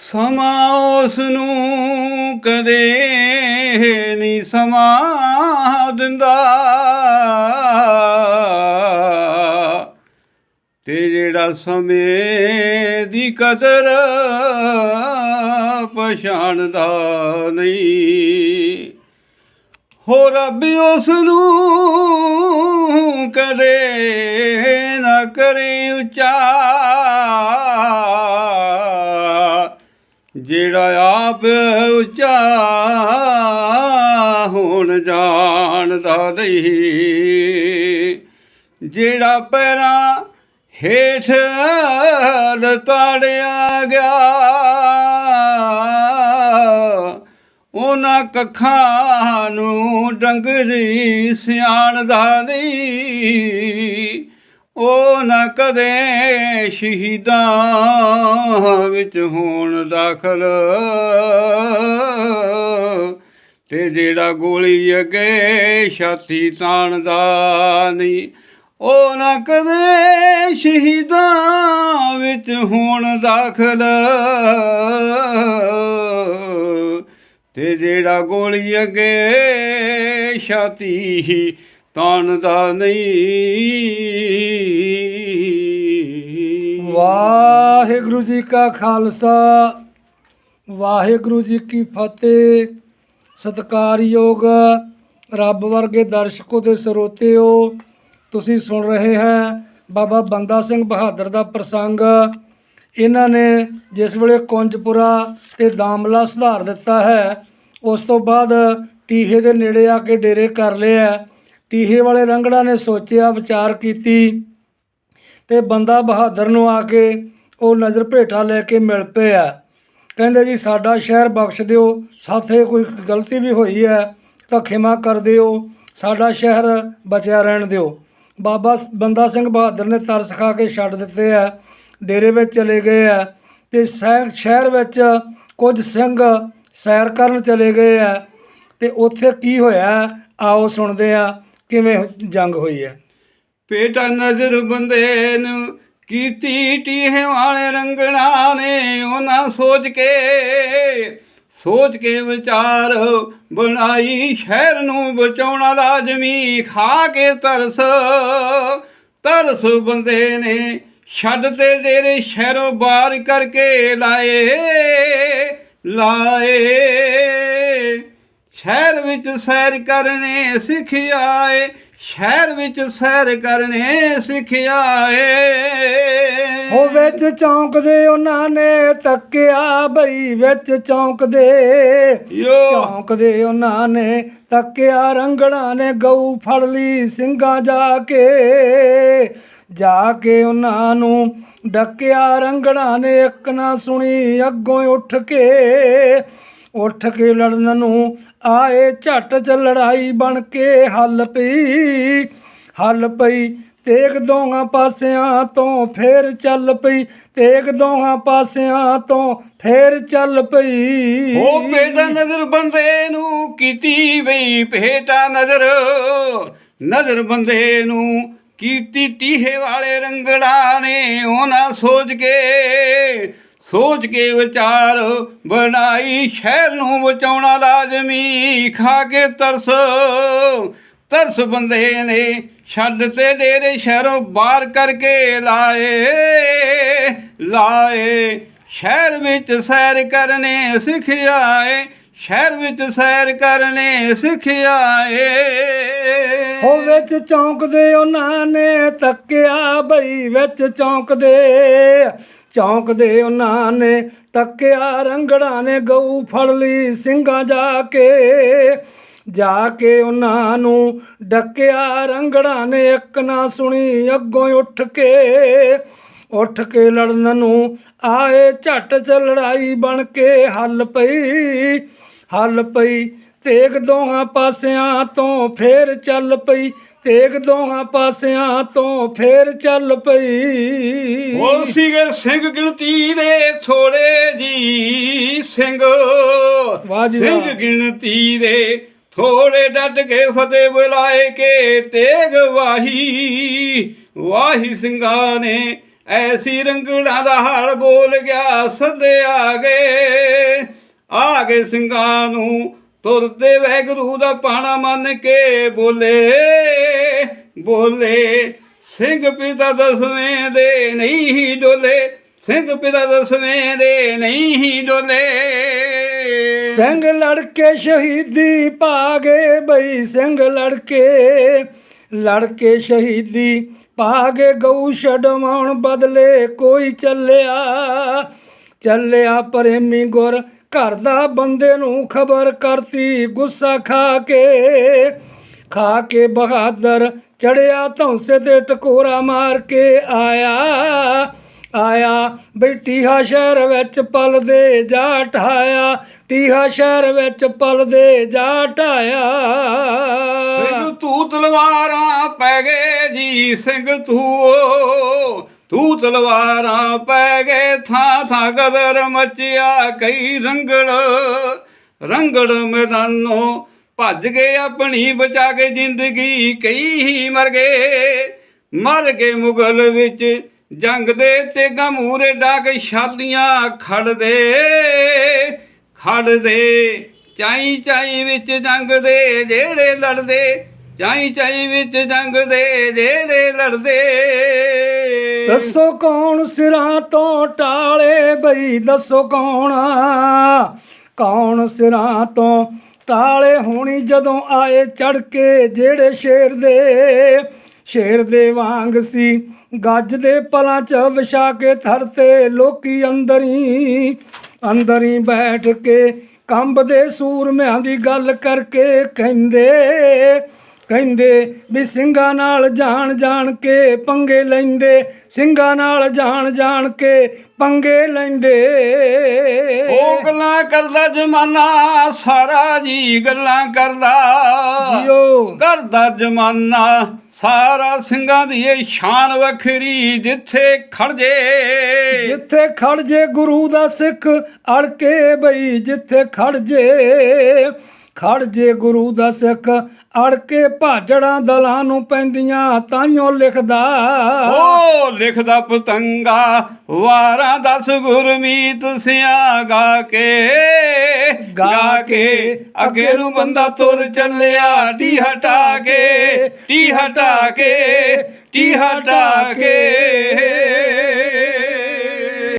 ਸਮਾਂ ਉਸ ਨੂੰ ਕਦੇ ਨਹੀਂ ਸਮਾਂ ਦਿੰਦਾ। ਤੇ ਜਿਹੜਾ ਸਮੇਂ ਦੀ ਕਦਰ ਪਛਾਣਦਾ ਨਹੀਂ, ਹੋ ਰੱਬ ਉਸ ਨੂੰ ਕਦੇ ਨਾ ਕਰੇ ਉੱਚਾ। ਜਿਹੜਾ ਆਪ ਉੱਚਾ ਹੁਣ ਜਾਣਦਾ ਨਹੀਂ। ਜਿਹੜਾ ਪੈਰਾਂ ਹੇਠ ਲਤਾੜਿਆ ਗਿਆ, ਉਹਨਾਂ ਕੱਖਾਂ ਨੂੰ ਡੰਗਰੀ ਸਿਆਣਦਾ ਨਹੀਂ। ਉਹ ਨਾ ਕਦੇ ਸ਼ਹੀਦਾਂ ਵਿੱਚ ਹੋਣ ਦਾਖਲ। ਤੇ ਜਿਹੜਾ ਗੋਲੀ ਅੱਗੇ ਛਾਤੀ ਤਾਣਦਾ ਨਹੀਂ, ਉਹ ਨਾ ਕਦੇ ਸ਼ਹੀਦਾਂ ਵਿੱਚ ਹੋਣ ਦਾਖਲ। ਤੇ ਜਿਹੜਾ ਗੋਲੀ ਅੱਗੇ ਛਾਤੀ ਤਾਣਦਾ ਨਹੀਂ। ਵਾਹਿਗੁਰੂ ਜੀ ਕਾ ਖਾਲਸਾ, ਵਾਹਿਗੁਰੂ ਜੀ ਕੀ ਫਤਿਹ। ਸਤਿਕਾਰਯੋਗ ਰੱਬ ਵਰਗੇ ਦਰਸ਼ਕੋ ਤੇ ਸਰੋਤਿਓ, ਤੁਸੀਂ ਸੁਣ ਰਹੇ ਹੈ ਬਾਬਾ ਬੰਦਾ ਸਿੰਘ ਬਹਾਦਰ ਦਾ ਪ੍ਰਸੰਗ। ਇਹਨਾਂ ਨੇ ਜਿਸ ਵੇਲੇ ਕੁੰਜਪੁਰਾ ਤੇ ਦਾਮਲਾ ਸੁਧਾਰ ਦਿੱਤਾ ਹੈ, ਉਸ ਤੋਂ ਬਾਅਦ ਟੀਹੇ ਦੇ ਨੇੜੇ ਆ ਕੇ ਡੇਰੇ ਕਰ ਲਿਆ ਟੀਹੇ ਵਾਲੇ ਰੰਗੜਾ ਨੇ ਸੋਚਿਆ, ਵਿਚਾਰ ਕੀਤੀ ਤੇ ਬੰਦਾ ਬਹਾਦਰ ਨੂੰ ਆ ਕੇ ਉਹ ਨਜ਼ਰ ਭੇਟਾ ਲੈ ਕੇ ਮਿਲ ਪਿਆ। ਕਹਿੰਦੇ ਜੀ, ਸਾਡਾ ਸ਼ਹਿਰ ਬਖਸ਼ ਦਿਓ, ਸਾਥੇ ਕੋਈ ਗਲਤੀ ਵੀ ਹੋਈ ਹੈ ਤਾਂ ਖਿਮਾ ਕਰ ਦਿਓ, ਸਾਡਾ ਸ਼ਹਿਰ ਬਚਿਆ ਰਹਿਣ ਦਿਓ। ਬਾਬਾ ਸ- ਬੰਦਾ ਸਿੰਘ ਬਹਾਦਰ ਨੇ ਤਰਸ ਖਾ ਕੇ ਛੱਡ ਦਿੱਤੇ ਆ, ਡੇਰੇ ਵਿੱਚ ਚਲੇ ਗਏ ਆ ਤੇ ਸ਼ਹਿਰ ਸ਼ਹਿਰ ਵਿੱਚ ਕੁਝ ਸਿੰਘ ਸੈਰ ਕਰਨ ਚਲੇ ਗਏ ਆ ਤੇ ਉੱਥੇ ਕੀ ਹੋਇਆ? ਆਓ ਸੁਣਦੇ ਆ। ਕਿਵੇਂ ਜੰਗ ਹੋਈ ਹੈ? ਪੇਟਾ ਨਜ਼ਰ ਬੰਦੇ ਨੂੰ ਕੀਤੀ ਟੀਹੇ ਵਾਲੇ ਰੰਗਣਾ ਨੇ ਉਹਨਾਂ ਸੋਚ ਕੇ। ਸੋਚ ਕੇ ਵਿਚਾਰ ਬਣਾਈ ਸ਼ਹਿਰ ਨੂੰ ਬਚਾਉਣਾ ਲਾਜ਼ਮੀ ਖਾ ਕੇ ਤਰਸ। ਤਰਸ ਬੰਦੇ ਨੇ ਛੱਡ ਤੇ ਡੇਰੇ ਸ਼ਹਿਰੋਂ ਬਾਹਰ ਕਰਕੇ ਲਾਏ। ਲਾਏ। ਸ਼ਹਿਰ ਵਿੱਚ ਸੈਰ ਕਰਨੇ ਸਿਖਿਆਏ ਸ਼ਹਿਰ ਵਿੱਚ ਸੈਰ ਕਰਨੇ ਸਿਖਿਆਏ ਉਹ ਵਿੱਚ ਚੌਂਕਦੇ ਉਹਨਾਂ ਨੇ ਤੱਕਿਆ ਬਈ ਵਿੱਚ ਚੌਂਕਦੇ ਯੋ। ਚੌਂਕਦੇ ਉਹਨਾਂ ਨੇ ਤੱਕਿਆ ਰੰਗਣਾ ਨੇ ਗਊ ਫੜ ਲਈ ਸਿੰਘਾਂ ਜਾ ਕੇ। ਜਾ ਕੇ ਉਹਨਾਂ ਨੂੰ ਡੱਕਿਆ ਰੰਗਣਾ ਨੇ ਇੱਕ ਨਾ ਸੁਣੀ ਅੱਗੋਂ ਉੱਠ ਕੇ। ਉੱਠ ਕੇ ਲੜਨ ਨੂੰ ਆਏ ਝੱਟ ਚ ਲੜਾਈ ਬਣ ਕੇ ਹੱਲ ਪਈ ਹੱਲ ਪਈ। ਤੇਗ ਦੋਹਾਂ ਪਾਸਿਆਂ ਤੋਂ ਫੇਰ ਚੱਲ ਪਈ, ਤੇਗ ਦੋਹਾਂ ਪਾਸਿਆਂ ਤੋਂ ਫੇਰ ਚੱਲ ਪਈ। ਉਹ ਭੇਟਾ ਨਜ਼ਰ ਬੰਦੇ ਨੂੰ ਕੀਤੀ ਬਈ ਭੇਟਾ ਨਜ਼ਰ। ਨਜ਼ਰ ਬੰਦੇ ਨੂੰ ਕੀਤੀ ਟੀਹੇ ਵਾਲੇ ਰੰਗੜਾ ਨੇ ਉਹਨਾਂ ਸੋਚ ਕੇ। ਸੋਚ ਕੇ ਵਿਚਾਰ ਬਣਾਈ, ਸ਼ਹਿਰ ਨੂੰ ਬਚਾਉਣਾ ਲਾਜ਼ਮੀ, ਖਾ ਕੇ ਤਰਸ। ਤਰਸ ਬੰਦੇ ਨੇ ਛੱਡ ਤੇ ਡੇਰੇ ਸ਼ਹਿਰੋਂ ਬਾਹਰ ਕਰਕੇ ਲਾਏ ਲਾਏ। ਸ਼ਹਿਰ ਵਿੱਚ ਸੈਰ ਕਰਨੇ ਸਿਖਿਆਏ ਸ਼ਹਿਰ ਵਿੱਚ ਸੈਰ ਕਰਨੇ ਸਿਖਿਆਏ ਹੋ ਵਿੱਚ ਚੌਂਕਦੇ ਉਹਨਾਂ ਨੇ, ਤੱਕਿਆ ਬਈ ਵਿੱਚ ਚੌਂਕਦੇ। ਚੌਂਕਦੇ ਉਹਨਾਂ ਨੇ ਤੱਕਿਆ, ਰੰਗੜਾ ਨੇ ਗਊ ਫੜ ਲਈ ਸਿੰਘਾਂ ਜਾ ਕੇ। ਜਾ ਕੇ ਉਹਨਾਂ ਨੂੰ ਡੱਕਿਆ, ਰੰਗੜਾ ਨੇ ਇੱਕ ਨਾ ਸੁਣੀ, ਅੱਗੋਂ ਉੱਠ ਕੇ ਉੱਠ ਕੇ ਲੜਨ ਨੂੰ ਆਏ, ਝੱਟ ਚ ਲੜਾਈ ਬਣ ਕੇ ਹੱਲ ਪਈ ਹੱਲ ਪਈ। ਤੇਗ ਦੋਹਾਂ ਪਾਸਿਆਂ ਤੋਂ ਫੇਰ ਚੱਲ ਪਈ ਤੇਗ ਦੋਹਾਂ ਪਾਸਿਆਂ ਤੋਂ ਫੇਰ ਚੱਲ ਪਈ। ਉਹ ਸੀਗੇ ਸਿੰਘ ਗਿਣਤੀ ਦੇ ਥੋੜੇ ਜੀ ਸਿੰਘ। ਸਿੰਘ ਗਿਣਤੀ ਦੇ ਥੋੜੇ ਡੱਟ ਕੇ ਫਤਿਹ ਬੁਲਾਏ ਕੇ ਤੇਗ ਵਾਹੀ। ਵਾਹੀ ਸਿੰਘਾਂ ਨੇ ਐਸੀ ਰੰਗੜਾਂ ਦਾ ਹਾਲ ਬੋਲ ਗਿਆ ਸੱਦੇ ਆ ਗਏ। ਆ ਗਏ ਸਿੰਘਾਂ ਨੂੰ ਤੁਰਦੇ ਵੈਗੁਰੂ ਦਾ ਪਾਣਾ ਮੰਨ ਕੇ ਬੋਲੇ ਬੋਲੇ, ਸਿੰਘ ਪਿਤਾ ਦਸਵੇਂ ਦੇ ਨਹੀਂ ਡੋਲੇ, ਸਿੰਘ ਪਿਤਾ ਦਸਵੇਂ ਦੇ ਨਹੀਂ ਡੋਲੇ। ਸਿੰਘ ਲੜਕੇ ਸ਼ਹੀਦੀ ਪਾਗੇ ਬਈ, ਸਿੰਘ ਲੜਕੇ ਲੜਕੇ ਸ਼ਹੀਦੀ ਪਾਗੇ ਗਊ ਛਡਵਾਉਣ ਬਦਲੇ ਕੋਈ ਚੱਲਿਆ ਚੱਲਿਆ ਪ੍ਰੇਮੀ ਗੁਰ ਘਰ ਦਾ ਬੰਦੇ ਨੂੰ ਖਬਰ ਕਰਤੀ, ਗੁੱਸਾ ਖਾ ਕੇ। ਖਾ ਕੇ ਬਹਾਦਰ ਚੜਿਆ, ਧੌਂਸੇ ਤੇ ਟਕੋਰਾ ਮਾਰ ਕੇ ਆਇਆ। ਆਇਆ, ਬਈ ਟੀਹਾ ਸ਼ਹਿਰ ਵਿੱਚ ਪਲਦੇ ਜਾ ਠਾਇਆ ਟੀਹਾ ਸ਼ਹਿਰ ਵਿੱਚ ਪਲਦੇ ਜਾ ਠਾਇਆ ਸਿੰਘ ਤੂੰ ਤਲਵਾਰਾਂ ਪੈ ਗਏ ਜੀ, ਸਿੰਘ ਤੂੰ ਤੂੰ ਤਲਵਾਰਾਂ ਪੈ ਗਏ ਥਾਂ ਥਾਂ ਗਦਰ ਮਚਿਆ, ਕਈ ਰੰਗੜ ਰੰਗੜ ਮੈਦਾਨੋਂ ਭੱਜ ਗਏ ਆਪਣੀ, ਬਚਾ ਕੇ ਜ਼ਿੰਦਗੀ, ਕਈ ਹੀ ਮਰ ਗਏ। ਮਰ ਗਏ ਮੁਗਲ ਵਿੱਚ, ਜੰਗ ਦੇ ਤੇਗਾ ਮੂਰੇ ਡਾਕ ਛਾਲੀਆਂ ਖੜਦੇ ਖੜਦੇ। ਚਾਈ ਚਾਈ ਵਿੱਚ ਜੰਗ ਦੇ ਜਿਹੜੇ ਲੜਦੇ, ਚਾਈ ਚਾਈ ਵਿੱਚ ਜੰਗ ਦੇ ਜਿਹੜੇ ਲੜਦੇ। ਦੱਸੋ ਕੌਣ ਸਿਰਾਂ ਤੋਂ ਟਾਲੇ ਬਈ? ਦੱਸੋ ਕੌਣ ਕੌਣ ਸਿਰਾਂ ਤੋਂ ਟਾਲੇ ਹੋਣੀ ਜਦੋਂ ਆਏ ਚੜ ਕੇ ਜਿਹੜੇ ਸ਼ੇਰ ਦੇ ਸ਼ੇਰ ਦੇ ਵਾਂਗ ਸੀ। ਗੱਜ ਦੇ ਪਲਾਂ ਚ ਵਿਛਾ ਕੇ ਥਰ ਤੇ ਲੋਕੀ ਅੰਦਰੀ ਅੰਦਰੀ ਬੈਠ ਕੇ ਕੰਬ ਦੇ ਸੂਰਮਿਆਂ ਦੀ ਗੱਲ ਕਰਕੇ ਕਹਿੰਦੇ ਕਹਿੰਦੇ ਵੀ ਸਿੰਘਾਂ ਨਾਲ ਜਾਣ ਜਾਣ ਕੇ ਪੰਗੇ ਲੈਂਦੇ ਸਿੰਘਾਂ ਨਾਲ ਜਾਣ ਜਾਣ ਕੇ ਪੰਗੇ ਲੈਂਦੇ। ਉਹ ਗੱਲਾਂ ਕਰਦਾ ਜਮਾਨਾ ਸਾਰਾ ਜੀ ਗੱਲਾਂ ਕਰਦਾ। ਜਿਓ। ਕਰਦਾ ਜਮਾਨਾ ਸਾਰਾ ਸਿੰਘਾਂ ਦੀ ਇਹ ਸ਼ਾਨ ਵੱਖਰੀ ਜਿੱਥੇ ਖੜ ਜੇ। ਜਿੱਥੇ ਖੜ ਜੇ ਗੁਰੂ ਦਾ ਸਿੱਖ ਅੜ ਕੇ ਬਈ ਜਿੱਥੇ ਖੜ ਜੇ। ਖੜ ਜੇ ਗੁਰੂ ਦਾ ਸਿੱਖ ਅੜ ਕੇ ਭਾਜੜਾਂ ਦਲਾਂ ਨੂੰ ਪੈਂਦੀਆਂ ਤਾਈਓ ਲਿਖਦਾ। ਉਹ ਲਿਖਦਾ ਪਤੰਗਾ ਵਾਰਾਂ ਦਸ ਗੁਰਮੀਤ ਸਿਆ ਗਾ ਕੇ। ਗਾ ਕੇ ਅੱਗੇ ਨੂੰ ਬੰਦਾ ਤੁਰ ਚੱਲਿਆ ਟੀ ਹਟਾ ਕੇ ਟੀ ਹਟਾ ਕੇ ਟੀ ਹਟਾ ਕੇ।